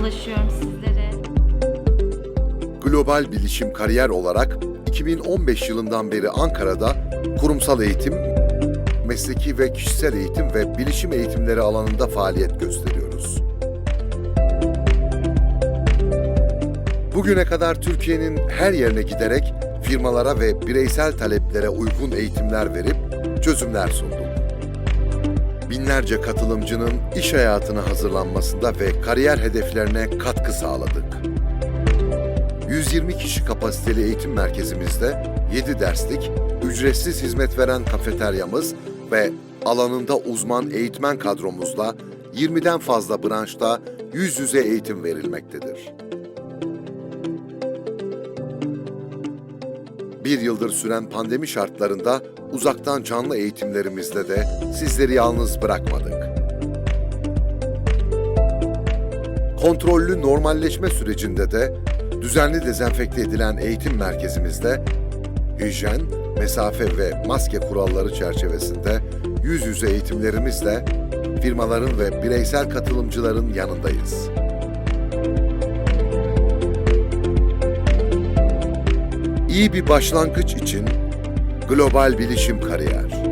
ulaşıyorum sizlere. Global Bilişim Kariyer olarak 2015 yılından beri Ankara'da kurumsal eğitim, mesleki ve kişisel eğitim ve bilişim eğitimleri alanında faaliyet gösteriyoruz. Bugüne kadar Türkiye'nin her yerine giderek firmalara ve bireysel taleplere uygun eğitimler verip çözümler sunduk. Binlerce katılımcının iş hayatına hazırlanmasında ve kariyer hedeflerine katkı sağladık. 120 kişi kapasiteli eğitim merkezimizde 7 derslik, ücretsiz hizmet veren kafeteryamız ve alanında uzman eğitmen kadromuzla 20'den fazla branşta yüz yüze eğitim verilmektedir. Bir yıldır süren pandemi şartlarında uzaktan canlı eğitimlerimizde de sizleri yalnız bırakmadık. Kontrollü normalleşme sürecinde de düzenli dezenfekte edilen eğitim merkezimizde hijyen, mesafe ve maske kuralları çerçevesinde yüz yüze eğitimlerimizle firmaların ve bireysel katılımcıların yanındayız. İyi bir başlangıç için Global Bilişim Kariyer